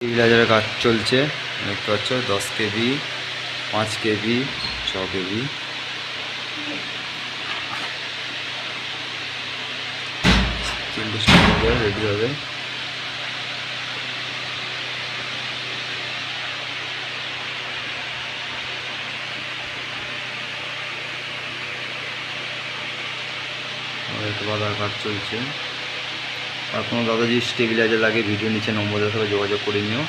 স্টেবিলাইজারের কাজ চলছে, দেখতে পাচ্ছ, দশ কেবি পাঁচ কেবি ছ কেবি রেডি হবে। কাজ চলছে। আর কোনো দাদা যদি স্টেবিলাইজার লাগে ভিডিও নিচে নম্বর দেওয়া যোগাযোগ করে নিও।